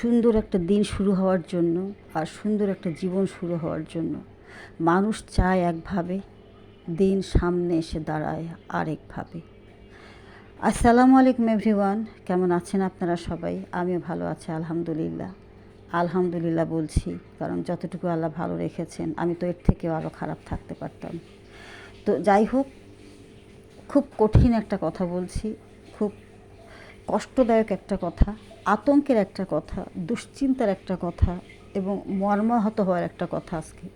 সুন্দর একটা দিন শুরু হওয়ার জন্য আর সুন্দর একটা জীবন শুরু হওয়ার জন্য। মানুষ চায় একভাবে, দিন সামনে এসে দাঁড়ায় আরেকভাবে। আসসালামু আলাইকুম এভরিওয়ান, কেমন আছেন আপনারা সবাই? আমিও ভালো আছি, আলহামদুলিল্লাহ। আলহামদুলিল্লাহ বলছি, কারণ যতটুকু আল্লাহ ভালো রেখেছেন, আমি তো এর থেকেও আরও খারাপ থাকতে পারতাম। তো যাই হোক, খুব কঠিন একটা কথা বলছি, খুব কষ্টদায়ক একটা কথা, আতঙ্কের একটা কথা, দুশ্চিন্তার একটা কথা এবং মর্মাহত হওয়ার একটা কথা আজকে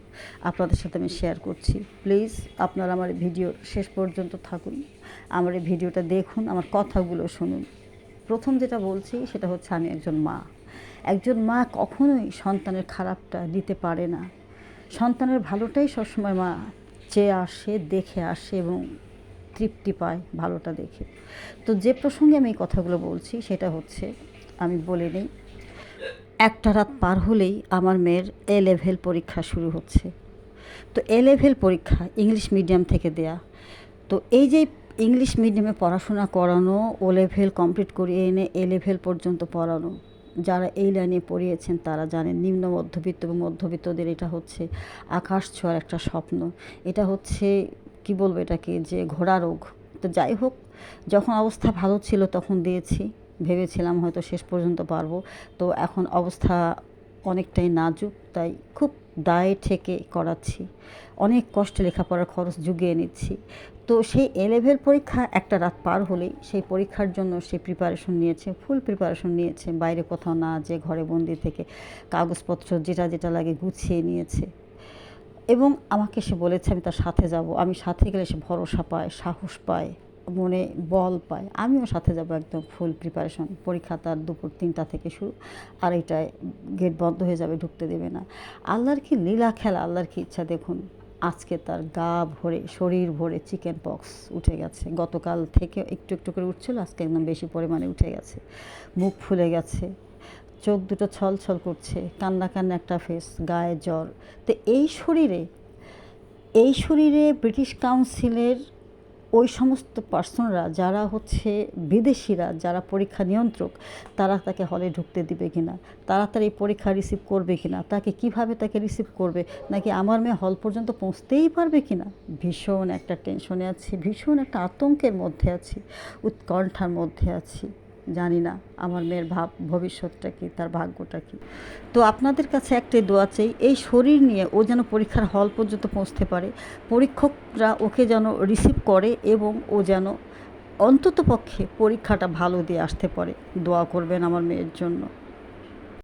আপনাদের সাথে আমি শেয়ার করছি। প্লিজ আপনারা আমার ভিডিও শেষ পর্যন্ত থাকুন। আমার এই ভিডিওটা দেখুন, আমার কথাগুলো শুনুন। প্রথম যেটা বলছি, সেটা হচ্ছে আমি একজন মা। একজন মা কখনোই সন্তানের খারাপটা দিতে পারে না। সন্তানের ভালোটাই সবসময় মা চেয়ে আসে, দেখে আসে এবং তৃপ্তি পায় ভালোটা দেখে। তো যে প্রসঙ্গে আমি এই কথাগুলো বলছি, সেটা হচ্ছে, আমি বলে নিই, একটা রাত পার হলেই আমার মেয়ের এ লেভেল পরীক্ষা শুরু হচ্ছে। তো এ লেভেল পরীক্ষা ইংলিশ মিডিয়াম থেকে দেয়া। তো এই যে ইংলিশ মিডিয়ামে পড়াশোনা করানো ও লেভেল কমপ্লিট করিয়ে এনে এ লেভেল পর্যন্ত পড়ানো, যারা এই লাইনে পড়িয়েছেন তারা জানেন, নিম্ন, মধ্যবিত্ত এবং মধ্যবিত্তদের এটা হচ্ছে আকাশ ছোঁয়ার একটা স্বপ্ন। এটা হচ্ছে কি বলব এটাকে? যে ঘোড়া রোগ। তো যাই হোক, যখন অবস্থা ভালো ছিল তখন দিয়েছি। ভেবেছিলাম হয়তো শেষ পর্যন্ত পারব। তো এখন অবস্থা অনেকটাই নাজুক, তাই খুব দায়ে ঠেকে করাচ্ছি। অনেক কষ্টে লেখাপড়ার খরচ জুগিয়ে নিচ্ছি। তো সেই এ লেভেল পরীক্ষা একটা রাত পার হলেই সেই পরীক্ষার জন্য সে প্রিপারেশন নিয়েছে ফুল প্রিপারেশন নিয়েছে। বাইরে কোথাও না যে ঘরে বন্দি থেকে কাগজপত্র যেটা যেটা লাগে গুছিয়ে নিয়েছে। এবং আমাকে সে বলেছে, আমি তার সাথে যাব। আমি সাথে গেলে সে ভরসা পায়, সাহস পায়, মনে বল পায়। আমিও সাথে যাব একদম ফুল প্রিপারেশন পরীক্ষা তার দুপুর তিনটা থেকে শুরু, আর এটায় গেট বন্ধ হয়ে যাবে, ঢুকতে দেবে না। আল্লাহর কি লীলা খেলা, আল্লাহর কি ইচ্ছা? দেখুন, আজকে তার গা ভরে, শরীর ভরে চিকেন পক্স উঠে গেছে। গতকাল থেকে একটু একটু করে উঠছিল, আজকে একদম বেশি পরিমাণে উঠে গেছে। মুখ ফুলে গেছে। চোখ দুটো ছল ছল করছে, কান্না কান্না একটা ফেস গায়ে জ্বর। তো এই শরীরে এই শরীরে ব্রিটিশ কাউন্সিলের ওই সমস্ত পার্সনরা, যারা হচ্ছে বিদেশিরা, যারা পরীক্ষা নিয়ন্ত্রক, তারা তাকে হলে ঢুকতে দিবে কিনা? তারা তার এই পরীক্ষা রিসিভ করবে কিনা? তাকে কীভাবে তাকে রিসিভ করবে? নাকি আমার মেয়ে হল পর্যন্ত পৌঁছতেই পারবে কিনা? ভীষণ একটা টেনশনে আছি, ভীষণ একটা আতঙ্কের মধ্যে আছি, উৎকণ্ঠার মধ্যে আছি। জানি না, আমার মেয়ের ভাব, ভবিষ্যৎটা কী, তার ভাগ্যটা কী। তো আপনাদের কাছে একটাই দোয়া চাই, এই শরীর নিয়ে ও যেন পরীক্ষার হল পর্যন্ত পৌঁছতে পারে, পরীক্ষকরা ওকে যেন রিসিভ করে এবং ও যেন অন্তত পক্ষে পরীক্ষাটা ভালো দিয়ে আসতে পারে। দোয়া করবেন আমার মেয়ের জন্য।